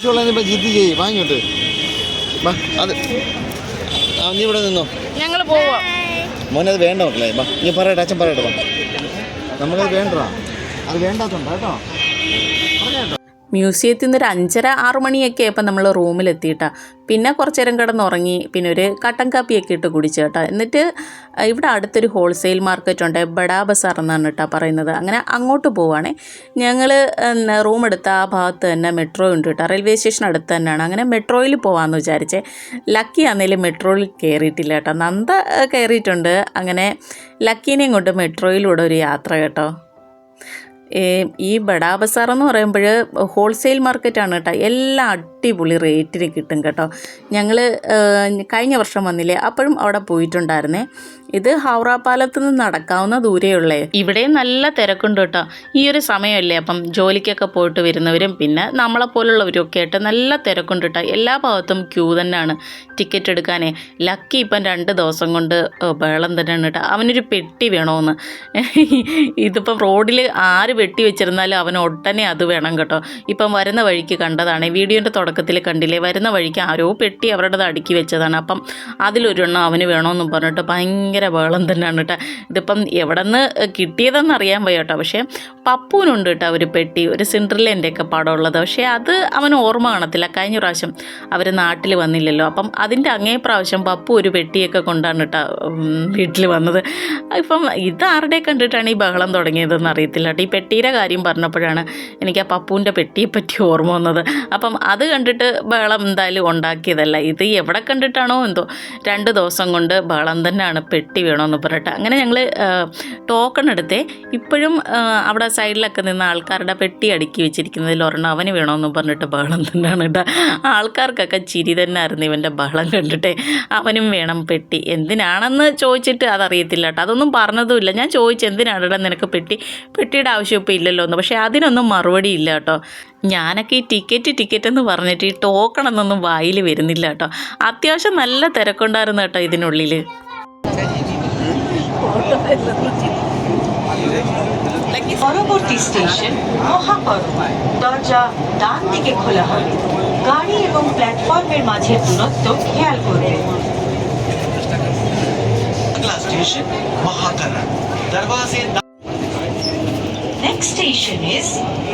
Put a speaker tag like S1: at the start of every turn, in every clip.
S1: ജിദ്ദി ചെയ്യ് വാങ്ങിയോട്ട് വാ അത്. ആ നീ ഇവിടെ നിന്നോ.
S2: ഞങ്ങൾ പോവാം.
S1: മോനെ അത് വേണ്ട മക്കളെ. ബാ നീ പറയട്ടെ അച്ഛൻ പറയട്ടെ നമുക്കത് വേണ്ടടാ അത് വേണ്ടാത്തോണ്ടാ കേട്ടോ.
S2: മ്യൂസിയത്തിൽ നിന്ന് ഒരു അഞ്ചര ആറു മണിയൊക്കെ ആയപ്പോൾ നമ്മൾ റൂമിലെത്തിയിട്ടാണ് പിന്നെ കുറച്ച് നേരം കിടന്നുറങ്ങി പിന്നെ ഒരു കട്ടൻ കാപ്പിയൊക്കെ ഇട്ട് കുടിച്ചു കേട്ടോ എന്നിട്ട് ഇവിടെ അടുത്തൊരു ഹോൾസെയിൽ മാർക്കറ്റ് ഉണ്ട് ബഡാ ബസാർ എന്നാണ് കേട്ടോ പറയുന്നത്. അങ്ങനെ അങ്ങോട്ട് പോവുകയാണേ ഞങ്ങൾ റൂം എടുത്ത ആ ഭാഗത്ത് തന്നെ മെട്രോ ഉണ്ട് കേട്ടോ റെയിൽവേ സ്റ്റേഷൻ അടുത്ത് തന്നെയാണ്. അങ്ങനെ മെട്രോയിൽ പോകാമെന്ന് വിചാരിച്ചേ. ലക്കി ആണെങ്കിലും മെട്രോയിൽ കയറിയിട്ടില്ല കേട്ടോ നന്ദ കയറിയിട്ടുണ്ട് അങ്ങനെ ലക്കീനെയും കൊണ്ട് മെട്രോയിലൂടെ ഒരു യാത്ര കേട്ടോ. ഈ ബഡാ ബസാർ എന്ന് പറയുമ്പോൾ ഹോൾസെയിൽ മാർക്കറ്റാണ് കേട്ടോ. എല്ലാ അടിപൊളി റേറ്റിന് കിട്ടും കേട്ടോ. ഞങ്ങൾ കഴിഞ്ഞ വർഷം വന്നില്ലേ അപ്പോഴും അവിടെ പോയിട്ടുണ്ടായിരുന്നേ. ഇത് ഹൗറ പാലത്ത് നിന്ന് നടക്കാവുന്ന ദൂരേ ഇവിടെ നല്ല തിരക്കുണ്ട് കേട്ടോ. ഈ ഒരു സമയമല്ലേ അപ്പം ജോലിക്കൊക്കെ പോയിട്ട് വരുന്നവരും പിന്നെ നമ്മളെപ്പോലുള്ളവരും ഒക്കെ ആയിട്ട് നല്ല തിരക്കുണ്ട് കേട്ടോ. എല്ലാ ഭാഗത്തും ക്യൂ തന്നെയാണ് ടിക്കറ്റ് എടുക്കാനേ. ലക്കി ഇപ്പം രണ്ട് ദിവസം കൊണ്ട് വെള്ളം തന്നെയാണ് കേട്ടോ. അവനൊരു പെട്ടി വേണമെന്ന് ഇതിപ്പം റോഡിൽ ആര് വെട്ടി വെച്ചിരുന്നാലും അവൻ ഒട്ടനെ അത് വേണം കേട്ടോ. ഇപ്പം വരുന്ന വഴിക്ക് കണ്ടതാണ്. വീഡിയോന്റെ തുടക്കത്തിൽ കണ്ടില്ലേ? വരുന്ന വഴിക്ക് ആരോ പെട്ടി അവരുടേത് അടുക്കി വെച്ചതാണ്. അപ്പം അതിലൊരെണ്ണം അവന് വേണമെന്ന് പറഞ്ഞിട്ട് ഭയങ്കര ബഹളം തന്നെയാണ് കേട്ടോ ഇതിപ്പം എവിടെ നിന്ന് കിട്ടിയതെന്ന് അറിയാൻ വയ്യ കേട്ടോ പക്ഷേ പപ്പുവിനുണ്ട് കേട്ടോ ഒരു പെട്ടി ഒരു സിൻഡ്രില്ലേന്റെ ഒക്കെ പടം ഉള്ളത് പക്ഷേ അത് അവന് ഓർമ്മ കാണത്തില്ല. കഴിഞ്ഞ പ്രാവശ്യം അവർ നാട്ടിൽ വന്നില്ലല്ലോ. അപ്പം അതിന്റെ അങ്ങേ പ്രാവശ്യം പപ്പു ഒരു പെട്ടിയൊക്കെ കൊണ്ടാണ് കേട്ടോ വീട്ടിൽ വന്നത്. ഇപ്പം ഇത് ആരുടെ കണ്ടിട്ടാണ് ഈ ബഹളം തുടങ്ങിയതെന്ന് അറിയത്തില്ല കേട്ടോ ഈ പെട്ടിയുടെ കാര്യം പറഞ്ഞപ്പോഴാണ് എനിക്ക് ആ പപ്പുവിന്റെ പെട്ടിയെ പറ്റി ഓർമ്മ വന്നത്. അപ്പം അത് കണ്ടിട്ട് ബഹളം എന്തായാലും ഉണ്ടാക്കിയതല്ല. ഇത് എവിടെ കണ്ടിട്ടാണോ എന്തോ രണ്ട് ദിവസം കൊണ്ട് ബഹളം തന്നെയാണ് പെട്ടി വേണമെന്ന് പറഞ്ഞിട്ട്. അങ്ങനെ ഞങ്ങൾ ടോക്കൺ എടുത്തേ. ഇപ്പോഴും അവിടെ സൈഡിലൊക്കെ നിന്ന് ആൾക്കാരുടെ പെട്ടി അടുക്കി വെച്ചിരിക്കുന്നതിൽ ഒരെണ്ണം അവന് വേണമെന്ന് പറഞ്ഞിട്ട് ബഹളം തന്നെയാണ് കേട്ടോ. ആൾക്കാർക്കൊക്കെ ചിരി തന്നെ ആയിരുന്നു ഇവന്റെ ബഹളം കണ്ടിട്ട്. അവനും വേണം പെട്ടി. എന്തിനാണെന്ന് ചോദിച്ചിട്ട് അതറിയത്തില്ല കേട്ടോ. അതൊന്നും പറഞ്ഞതുമില്ല. ഞാൻ ചോദിച്ചു എന്തിനാണ് നിനക്ക് പെട്ടി? പെട്ടിയുടെ ആവശ്യം ഇപ്പോൾ ഇല്ലല്ലോ എന്ന് പക്ഷേ അതിനൊന്നും മറുപടി ഇല്ല കേട്ടോ. ഞാനൊക്കെ ഈ ടിക്കറ്റ് ടിക്കറ്റ് എന്ന് പറഞ്ഞിട്ട് ഈ ടോക്കൺ എന്നൊന്നും വായിൽ വരുന്നില്ല കേട്ടോ. അത്യാവശ്യം നല്ല തിരക്കുണ്ടായിരുന്നു കേട്ടോ ഇതിനുള്ളിൽ
S3: পরবর্তী স্টেশন মহাকর্মা দরজা ডান দিকে খোলা হবে। গাড়ি এবং প্ল্যাটফর্মের মাঝে দূরত্ব খেয়াল
S4: করবে।
S3: Next station is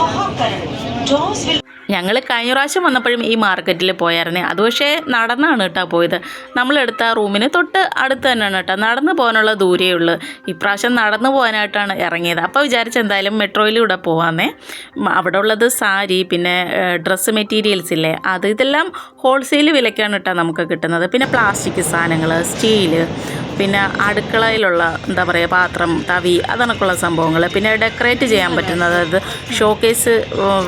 S3: Mahakaran. Doors will
S2: ഞങ്ങൾ കഴിഞ്ഞ പ്രാവശ്യം വന്നപ്പോഴും ഈ മാർക്കറ്റിൽ പോയായിരുന്നേ. അത് പക്ഷേ നടന്നാണ് കേട്ടോ പോയത്. നമ്മളെടുത്ത റൂമിന് തൊട്ട് അടുത്ത് തന്നെയാണ് കേട്ടോ. നടന്നു പോകാനുള്ള ദൂരേ ഉള്ളൂ. ഇപ്രാവശ്യം നടന്നു പോകാനായിട്ടാണ് ഇറങ്ങിയത്. അപ്പോൾ വിചാരിച്ച എന്തായാലും മെട്രോയിലൂടെ പോകാമെന്നേ അവിടെ ഉള്ളത് സാരി പിന്നെ ഡ്രസ്സ് മെറ്റീരിയൽസ് ഇല്ലേ? അത് ഇതെല്ലാം ഹോൾസെയിൽ വിലയ്ക്കാണ് കേട്ടോ നമുക്ക് കിട്ടുന്നത്. പിന്നെ പ്ലാസ്റ്റിക് സാധനങ്ങൾ സ്റ്റീൽ പിന്നെ അടുക്കളയിലുള്ള എന്താ പറയുക പാത്രം തവി അതണക്കുള്ള സംഭവങ്ങൾ പിന്നെ ഡെക്കറേറ്റ് ചെയ്യാൻ പറ്റുന്ന അതായത് ഷോക്കേസ്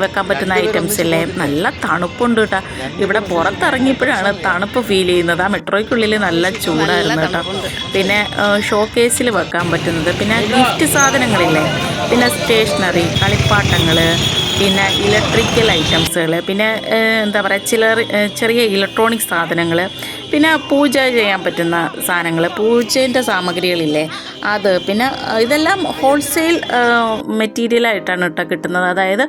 S2: വെക്കാൻ പറ്റുന്ന ഐറ്റംസ് ഇല്ലേ? നല്ല തണുപ്പുണ്ട് കേട്ടോ. ഇവിടെ പുറത്തിറങ്ങിയപ്പോഴാണ് തണുപ്പ് ഫീൽ ചെയ്യുന്നത്. ആ മെട്രോയ്ക്കുള്ളിൽ നല്ല ചൂടായിരുന്നു കേട്ടോ. പിന്നെ ഷോക്കേസിൽ വെക്കാൻ പറ്റുന്നത്. പിന്നെ ഗിഫ്റ്റ് സാധനങ്ങളില്ലേ? പിന്നെ സ്റ്റേഷനറി കളിപ്പാട്ടങ്ങൾ പിന്നെ ഇലക്ട്രിക്കൽ ഐറ്റംസുകൾ പിന്നെ എന്താ പറയുക ചിലർ ചെറിയ ഇലക്ട്രോണിക് സാധനങ്ങൾ പിന്നെ പൂജ ചെയ്യാൻ പറ്റുന്ന സാധനങ്ങൾ പൂജേന്റെ സാമഗ്രികളില്ലേ? അത് പിന്നെ ഇതെല്ലാം ഹോൾസെയിൽ മെറ്റീരിയലായിട്ടാണ് കേട്ടോ കിട്ടുന്നത്. അതായത്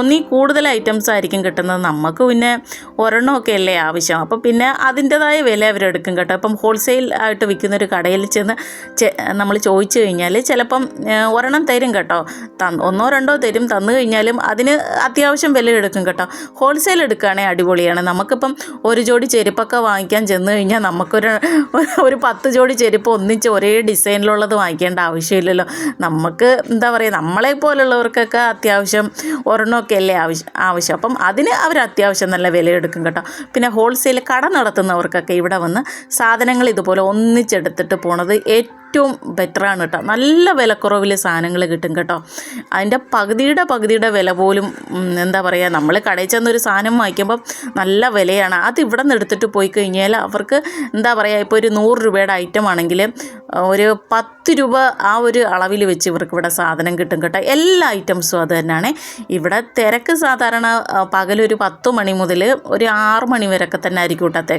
S2: ഒന്നീ കൂടുതൽ ഐറ്റംസ് ആയിരിക്കും കിട്ടുന്നത്. നമുക്ക് പിന്നെ ഒരെണ്ണമൊക്കെ അല്ലേ ആവശ്യം. അപ്പോൾ പിന്നെ അതിന്റെതായ വില അവരെടുക്കും കേട്ടോ. അപ്പം ഹോൾസെയിൽ ആയിട്ട് വിൽക്കുന്ന ഒരു കടയിൽ ചെന്ന് നമ്മൾ ചോദിച്ചു കഴിഞ്ഞാൽ ചിലപ്പം ഒരെണ്ണം തരും കേട്ടോ. ഒന്നോ രണ്ടോ തരും. തന്നു കഴിഞ്ഞാലും അതിന് അത്യാവശ്യം വില എടുക്കും കേട്ടോ. ഹോൾസെയിൽ എടുക്കുകയാണെങ്കിൽ അടിപൊളിയാണ്. നമുക്കിപ്പം ഒരു ജോഡി ചെരുപ്പൊക്കെ വാങ്ങിക്കാൻ ചെന്ന് കഴിഞ്ഞാൽ നമുക്കൊരു ഒരു പത്ത് ജോഡി ചെരുപ്പ് ഒന്നിച്ച് ഒരേ ഡിസൈനിലുള്ളത് വാങ്ങിക്കേണ്ട ആവശ്യമില്ലല്ലോ. നമുക്ക് എന്താ പറയുക നമ്മളെ പോലുള്ളവർക്കൊക്കെ അത്യാവശ്യം ഒരെണ്ണമൊക്കെ അല്ലേ ആവശ്യം ആവശ്യം. അപ്പം അതിന് അവർ അത്യാവശ്യം നല്ല വിലയെടുക്കും കേട്ടോ. പിന്നെ ഹോൾസെയിൽ കട നടത്തുന്നവർക്കൊക്കെ ഇവിടെ വന്ന് സാധനങ്ങൾ ഇതുപോലെ ഒന്നിച്ചെടുത്തിട്ട് പോണത് ഏറ്റവും ബെറ്ററാണ് കേട്ടോ. നല്ല വിലക്കുറവിൽ സാധനങ്ങൾ കിട്ടും കേട്ടോ. അതിന്റെ പകുതിയുടെ പകുതിയുടെ വില പോലും എന്താ പറയുക നമ്മൾ കടയിൽ ചെന്നൊരു സാധനം വാങ്ങിക്കുമ്പം നല്ല വിലയാണ്. അത് ഇവിടെ നിന്ന് എടുത്തിട്ട് പോയി കഴിഞ്ഞാൽ അവർക്ക് എന്താ പറയുക ഇപ്പോൾ ഒരു നൂറ് രൂപയുടെ ഐറ്റം ആണെങ്കിൽ ഒരു പത്ത് രൂപ ആ ഒരു അളവിൽ വെച്ച് ഇവർക്ക് ഇവിടെ സാധനം കിട്ടും കേട്ടോ. എല്ലാ ഐറ്റംസും അത് തന്നെയാണ് ഇവിടെ തിരക്ക് സാധാരണ പകലൊരു പത്ത് മണി മുതൽ ഒരു ആറ് മണി വരെയൊക്കെ തന്നെ ആയിരിക്കും കേട്ടോ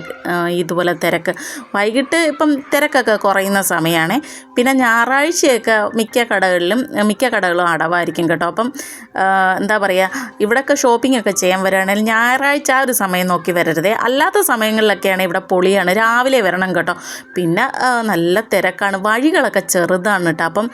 S2: ഇതുപോലെ തിരക്ക്. വൈകിട്ട് ഇപ്പം തിരക്കൊക്കെ കുറയുന്ന സമയമാണ്. പിന്നെ ഞായറാഴ്ചയൊക്കെ മിക്ക കടകളിലും മിക്ക കടകളും അടവായിരിക്കും കേട്ടോ. അപ്പം എന്താ പറയുക ഇവിടെയൊക്കെ ഷോപ്പിംഗ് ഒക്കെ ചെയ്യാൻ വരികയാണെങ്കിൽ ഞായറാഴ്ച ആ ഒരു സമയം നോക്കി വരരുതേ. അല്ലാത്ത സമയങ്ങളിലൊക്കെയാണ് ഇവിടെ പൊളിയാണ്. രാവിലെ വരണം കേട്ടോ. പിന്നെ നല്ല തിരക്കാണ്. വഴികളൊക്കെ ചെറുതാണ് കേട്ടോ. അപ്പം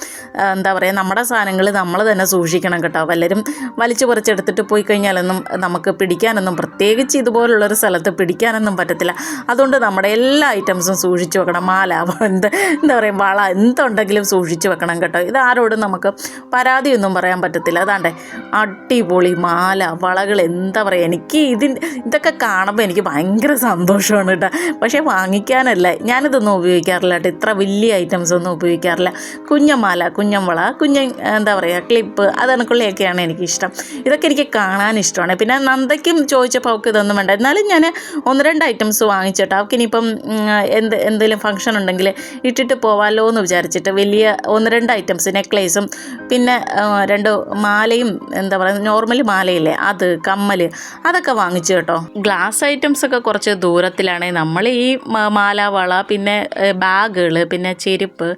S2: എന്താ പറയുക നമ്മുടെ സാധനങ്ങൾ നമ്മൾ തന്നെ സൂക്ഷിക്കണം കേട്ടോ. വല്ലരും വലിച്ചു പറിച്ചെടുത്തിട്ട് പോയി കഴിഞ്ഞാലൊന്നും നമുക്ക് പിടിക്കാനൊന്നും പ്രത്യേകിച്ച് ഇതുപോലുള്ളൊരു സ്ഥലത്ത് പിടിക്കാനൊന്നും പറ്റത്തില്ല. അതുകൊണ്ട് നമ്മുടെ എല്ലാ ഐറ്റംസും സൂക്ഷിച്ചു വെക്കണം. മാല എന്ത് എന്താ പറയുക വള എന്തുണ്ടെങ്കിലും സൂക്ഷിച്ചു വെക്കണം കേട്ടോ. ഇത് ആരോടും നമുക്ക് പരാതിയൊന്നും പറയാൻ പറ്റത്തില്ല. അതാണ്ടേ അടിപൊളി മാല വളകൾ എന്താ പറയുക എനിക്ക് ഇതിൻ ഇതൊക്കെ കാണുമ്പോൾ എനിക്ക് ഭയങ്കര സന്തോഷമാണ് കേട്ടോ. പക്ഷേ വാങ്ങിക്കാനല്ല. ഞാനിതൊന്നും ഉപയോഗിക്കാറില്ല കേട്ടോ. ഇത്ര വലിയ ഐറ്റംസ് ഒന്നും ഉപയോഗിക്കാറില്ല. കുഞ്ഞമാല കുഞ്ഞംവള കുഞ്ഞ എന്താ പറയുക ക്ലിപ്പ് അതണക്കുള്ളിയൊക്കെയാണ് എനിക്കിഷ്ടം. ഇതൊക്കെ എനിക്ക് കാണാൻ ഇഷ്ടമാണ്. പിന്നെ നന്ദയ്ക്കും ചോദിച്ചപ്പോൾ അവൾക്ക് ഇതൊന്നും വേണ്ട. എന്നാലും ഞാൻ ഒന്ന് രണ്ട് ഐറ്റംസ് വാങ്ങിച്ചിട്ട് അവൾക്ക് ഇനിയിപ്പം എന്ത് എന്തെങ്കിലും ഫംഗ്ഷൻ ഉണ്ടെങ്കിൽ ഇട്ടിട്ട് പോവാമല്ലോ എന്ന് വിചാരിച്ചിട്ട് വലിയ ഒന്ന് രണ്ട് ഐറ്റംസ് നെക്ലേസും പിന്നെ രണ്ട് മാലയും എന്താ പറയുക നോർമൽ മാലയില്ലേ അത് കമ്മൽ അതൊക്കെ വാങ്ങിച്ചു കേട്ടോ. ഗ്ലാസ് ഐറ്റംസ് ഒക്കെ കുറച്ച് ദൂരത്തിലാണ്. നമ്മൾ ഈ മാലാവള മാല വള പിന്നെ ബാഗുകൾ പിന്നെ ചെരുപ്പ്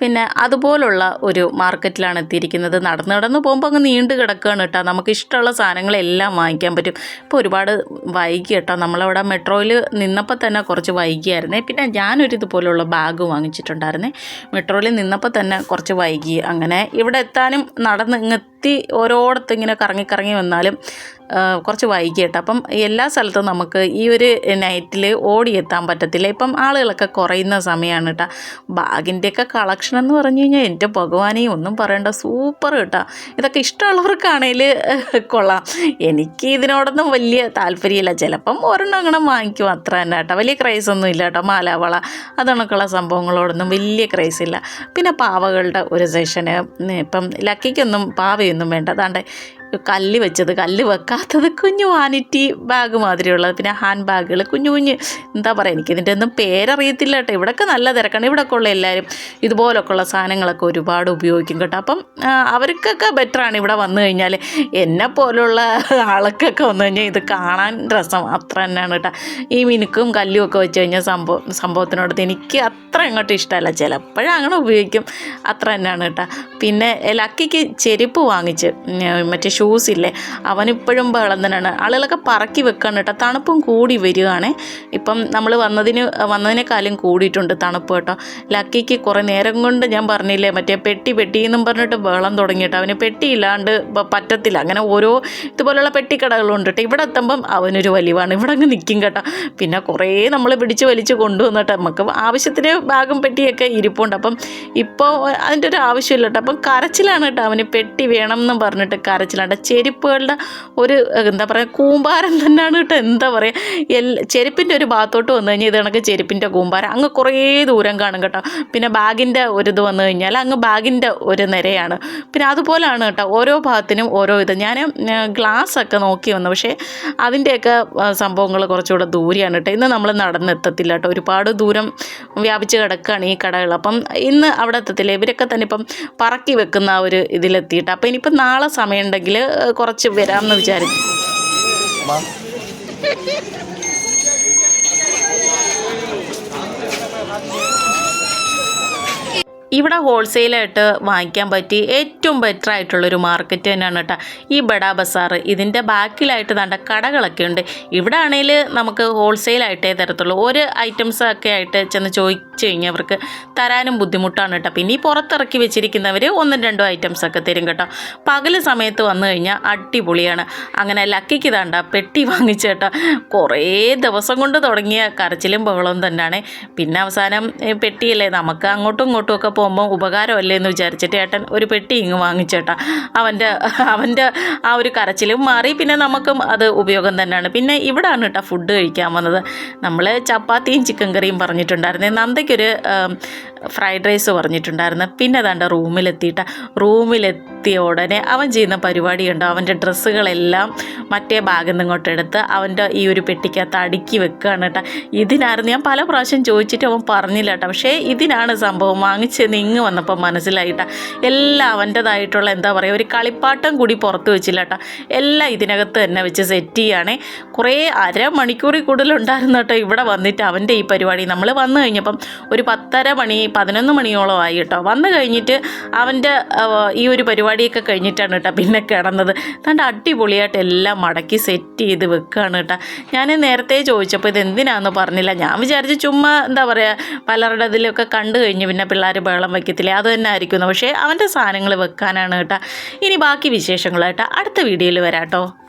S2: പിന്നെ അതുപോലുള്ള ഒരു മാർക്കറ്റിലാണ് എത്തിയിരിക്കുന്നത്. നടന്ന് നടന്ന് പോകുമ്പോൾ അങ്ങ് നീണ്ടു കിടക്കുകയാണ് കേട്ടോ. നമുക്ക് ഇഷ്ടമുള്ള സാധനങ്ങളെല്ലാം വാങ്ങിക്കാൻ പറ്റും. ഇപ്പോൾ ഒരുപാട് വൈകി കേട്ടോ. നമ്മളവിടെ മെട്രോയിൽ നിന്നപ്പോൾ തന്നെ കുറച്ച് വൈകിയായിരുന്നേ. പിന്നെ ഞാനൊരു ഇതുപോലുള്ള ബാഗ് വാങ്ങിച്ചിട്ടുണ്ടായിരുന്നേ. മെട്രോയിൽ നിന്നപ്പോൾ തന്നെ കുറച്ച് വൈകി. അങ്ങനെ ഇവിടെ എത്താനും നടന്ന് ഇങ്ങെത്തി ഓരോടത്ത് ഇങ്ങനെ കറങ്ങി കറങ്ങി വന്നാലും കുറച്ച് വൈകി കേട്ടോ. അപ്പം എല്ലാ സ്ഥലത്തും നമുക്ക് ഈ ഒരു നൈറ്റിൽ ഓടിയെത്താൻ പറ്റത്തില്ല. ഇപ്പം ആളുകളൊക്കെ കുറയുന്ന സമയമാണ് കേട്ടോ. ബാഗിന്റെയൊക്കെ കളക്ഷൻ എന്ന് പറഞ്ഞു കഴിഞ്ഞാൽ എന്റെ ഭഗവാനെ ഒന്നും പറയണ്ട സൂപ്പർ കേട്ടോ. ഇതൊക്കെ ഇഷ്ടമുള്ളവർക്കാണേൽ കൊള്ളാം. എനിക്ക് ഇതിനോടൊന്നും വലിയ താല്പര്യമില്ല. ചിലപ്പം ഒരെണ്ണം അങ്ങനെ വാങ്ങിക്കും അത്ര തന്നെ കേട്ടോ. വലിയ ക്രൈസ് ഒന്നും ഇല്ല കേട്ടോ മാലാവള. അതണക്കുള്ള സംഭവങ്ങളോടൊന്നും വലിയ ക്രൈസ് ഇല്ല. പിന്നെ പാവകളുടെ ഒരു സെഷന് ഇപ്പം ലക്കിക്കൊന്നും പാവയൊന്നും വേണ്ട. അതാണ്ട് കല്ല് വെച്ചത് കല്ല് വെക്കാത്തത് കുഞ്ഞു വാനിറ്റി ബാഗ് മാതിരിയുള്ളത് പിന്നെ ഹാൻഡ് ബാഗുകൾ കുഞ്ഞു കുഞ്ഞ് എന്താ പറയുക എനിക്കിതിന്റെ ഒന്നും പേരറിയത്തില്ല കേട്ടോ. ഇവിടെയൊക്കെ നല്ല തിരക്കാണ്. ഇവിടെയൊക്കെ ഉള്ള എല്ലാവരും ഇതുപോലൊക്കെ ഉള്ള സാധനങ്ങളൊക്കെ ഒരുപാട് ഉപയോഗിക്കും കേട്ടോ. അപ്പം അവർക്കൊക്കെ ബെറ്ററാണ് ഇവിടെ വന്നു കഴിഞ്ഞാൽ എന്നെ പോലുള്ള ആൾക്കൊക്കെ വന്നു കഴിഞ്ഞാൽ ഇത് കാണാൻ രസം. അത്ര തന്നെയാണ് കേട്ടോ. ഈ മിനുക്കും കല്ലും ഒക്കെ വെച്ച് കഴിഞ്ഞാൽ സംഭവം സംഭവത്തിനോടത്ത് എനിക്ക് അത്ര അങ്ങോട്ട് ഇഷ്ടമല്ല. ചിലപ്പോഴും അങ്ങനെ ഉപയോഗിക്കും. അത്ര തന്നെയാണ് കേട്ടോ. പിന്നെ ലക്കിക്ക് ചെരുപ്പ് വാങ്ങിച്ച് മറ്റേ ഷൂസ് ഇല്ലേ? അവനിപ്പോഴും തന്നെയാണ് ആളുകളൊക്കെ പറക്കി വെക്കാണ് കേട്ടോ. തണുപ്പും കൂടി വരികയാണ്. ഇപ്പം നമ്മൾ വന്നതിന് വന്നതിനേക്കാളും കൂടിയിട്ടുണ്ട് തണുപ്പ് കേട്ടോ. ലക്കിക്ക് കുറേ നേരം കൊണ്ട് ഞാൻ പറഞ്ഞില്ലേ മറ്റേ പെട്ടി പെട്ടി എന്നും പറഞ്ഞിട്ട് ബഹളം തുടങ്ങിയിട്ട് അവന് പെട്ടി ഇല്ലാണ്ട് പറ്റത്തില്ല. അങ്ങനെ ഓരോ ഇതുപോലുള്ള പെട്ടിക്കടകളുണ്ട് കേട്ടോ. ഇവിടെ എത്തുമ്പം അവനൊരു വലിവാണ്. ഇവിടെ അങ്ങ് നിൽക്കും കേട്ടോ. പിന്നെ കുറേ നമ്മൾ പിടിച്ച് വലിച്ച് കൊണ്ടുവന്നിട്ട് നമുക്ക് ആവശ്യത്തിന് ബാഗും പെട്ടിയൊക്കെ ഇരിപ്പുണ്ട്. അപ്പം ഇപ്പോൾ അതിന്റെ ഒരു ആവശ്യമില്ല കേട്ടോ. അപ്പം കരച്ചിലാണ് കേട്ടോ. അവന് പെട്ടി വേണം എന്ന് പറഞ്ഞിട്ട് കരച്ചിലാണ്. ചെരുപ്പുകളുടെ ഒരു എന്താ പറയുക കൂമ്പാരം തന്നെയാണ് കേട്ടോ. എന്താ പറയുക എല്ലാ ചെരുപ്പിന്റെ ഒരു ഭാഗത്തോട്ട് വന്നു കഴിഞ്ഞാൽ ഇത് കണക്ക് ചെരുപ്പിന്റെ കൂമ്പാരം. അങ്ങ് കുറേ ദൂരം കാണും കേട്ടോ. പിന്നെ ബാഗിന്റെ ഒരു ഇത് വന്നു കഴിഞ്ഞാൽ അങ്ങ് ബാഗിന്റെ ഒരു നിരയാണ്. പിന്നെ അതുപോലെയാണ് കേട്ടോ ഓരോ ഭാഗത്തിനും ഓരോ ഇത്. ഞാൻ ഗ്ലാസ്സൊക്കെ നോക്കി വന്നു. പക്ഷേ അതിന്റെയൊക്കെ സംഭവങ്ങൾ കുറച്ചുകൂടെ ദൂരെയാണ് കേട്ടോ. ഇന്ന് നമ്മൾ നടന്നെത്തത്തില്ല കേട്ടോ. ഒരുപാട് ദൂരം വ്യാപിച്ച് കിടക്കുകയാണ് ഈ കടകൾ. അപ്പം ഇന്ന് അവിടെ എത്തത്തില്ല. ഇവരൊക്കെ തന്നെ ഇപ്പം പറക്കി വെക്കുന്ന ആ ഒരു ഇതിലെത്തിയിട്ട്. അപ്പം ഇനിയിപ്പം നാളെ സമയമുണ്ടെങ്കിൽ കുറച്ച് വരാമെന്ന് വിചാരിക്കും ഇവിടെ ഹോൾസെയിലായിട്ട് വാങ്ങിക്കാൻ പറ്റി ഏറ്റവും ബെറ്റർ ആയിട്ടുള്ളൊരു മാർക്കറ്റ് തന്നെയാണ് കേട്ടോ ഈ ബഡാ ബസാർ. ഇതിന്റെ ബാക്കിലായിട്ട് നല്ല കടകളൊക്കെ ഉണ്ട്. ഇവിടെ ആണെങ്കിൽ നമുക്ക് ഹോൾസെയിലായിട്ടേ തരത്തുള്ളൂ. ഒരു ഐറ്റംസ് ഒക്കെ ആയിട്ട് ചെന്ന് ചോദിച്ചു കഴിഞ്ഞാൽ അവർക്ക് തരാനും ബുദ്ധിമുട്ടാണ് കേട്ടോ പിന്നെ ഈ പുറത്തിറക്കി വെച്ചിരിക്കുന്നവർ ഒന്നും രണ്ടോ ഐറ്റംസ് ഒക്കെ തരും കേട്ടോ. പകൽ സമയത്ത് വന്നു കഴിഞ്ഞാൽ അടിപൊളിയാണ്. അങ്ങനെ ലക്കിക്ക് താണ്ട പെട്ടി വാങ്ങിച്ചു കേട്ടോ. കുറേ ദിവസം കൊണ്ട് തുടങ്ങിയ കരച്ചിലും ബഹളവും തന്നെയാണ് പിന്നെ അവസാനം പെട്ടിയല്ലേ നമുക്ക് അങ്ങോട്ടും ഇങ്ങോട്ടും ഒക്കെ പോകുമ്പോൾ ഉപകാരമല്ലേ എന്ന് വിചാരിച്ചിട്ട് ഏട്ടൻ ഒരു പെട്ടി ഇങ്ങ് വാങ്ങിച്ചേട്ടാ. അവന്റെ അവന്റെ ആ ഒരു കരച്ചിലും മാറി. പിന്നെ നമുക്കും അത് ഉപയോഗം തന്നെയാണ്. പിന്നെ ഇവിടാണ് കേട്ടോ ഫുഡ് കഴിക്കാൻ വന്നത്. നമ്മൾ ചപ്പാത്തിയും ചിക്കൻ കറിയും പറഞ്ഞിട്ടുണ്ടായിരുന്നേ. നന്ദയ്ക്കൊരു ഫ്രൈഡ് റൈസ് പറഞ്ഞിട്ടുണ്ടായിരുന്നു. പിന്നെ അതാണ്ട് റൂമിലെത്തിയിട്ട. റൂമിലെത്തിയ ഉടനെ അവൻ ചെയ്യുന്ന പരിപാടി ഉണ്ടോ അവന്റെ ഡ്രസ്സുകളെല്ലാം മറ്റേ ബാഗിൽ നിന്ന് ഇങ്ങോട്ട് എടുത്ത് അവന്റെ ഈ ഒരു പെട്ടിക്കകത്ത് അടുക്കി വെക്കുകയാണ് കേട്ടോ. ഇതിനായിരുന്നു ഞാൻ പല പ്രാവശ്യം ചോദിച്ചിട്ട് അവൻ പറഞ്ഞില്ല കേട്ടോ. പക്ഷേ ഇതിനാണ് സംഭവം വാങ്ങിച്ച് ഇങ്ങ് വന്നപ്പോൾ മനസ്സിലായിട്ട. എല്ലാം അവന്റേതായിട്ടുള്ള എന്താ പറയുക ഒരു കളിപ്പാട്ടം കൂടി പുറത്ത് വെച്ചില്ല കേട്ടോ എല്ലാം ഇതിനകത്ത് തന്നെ വെച്ച് സെറ്റ് ചെയ്യുകയാണേ കുറേ അരമണിക്കൂറിൽ കൂടുതലുണ്ടായിരുന്നു കേട്ടോ ഇവിടെ വന്നിട്ട് അവന്റെ ഈ പരിപാടി. നമ്മൾ വന്നു കഴിഞ്ഞപ്പം ഒരു പത്തര മണി പതിനൊന്ന് മണിയോളം ആയി കേട്ടോ. വന്നു കഴിഞ്ഞിട്ട് അവന്റെ ഈ ഒരു പരിപാടിയൊക്കെ കഴിഞ്ഞിട്ടാണ് കേട്ടോ പിന്നെ കിടന്നത്. തന്റെ അടിപൊളിയായിട്ട് എല്ലാം മടക്കി സെറ്റ് ചെയ്ത് വെക്കുകയാണ് കേട്ടോ. ഞാൻ നേരത്തെ ചോദിച്ചപ്പോൾ ഇത് എന്തിനാണെന്ന് പറഞ്ഞില്ല. ഞാൻ വിചാരിച്ച് ചുമ്മാ എന്താ പറയുക പലരുടെ ഇതിലൊക്കെ കണ്ടു കഴിഞ്ഞ് പിന്നെ പിള്ളേർ ബഹളം വയ്ക്കത്തില്ലേ? അത് തന്നെ ആയിരിക്കുന്നു പക്ഷേ അവന്റെ സാധനങ്ങൾ വെക്കാനാണ് കേട്ടോ. ഇനി ബാക്കി വിശേഷങ്ങൾ വിശേഷങ്ങളായിട്ട് അടുത്ത വീഡിയോയിൽ വരാം കേട്ടോ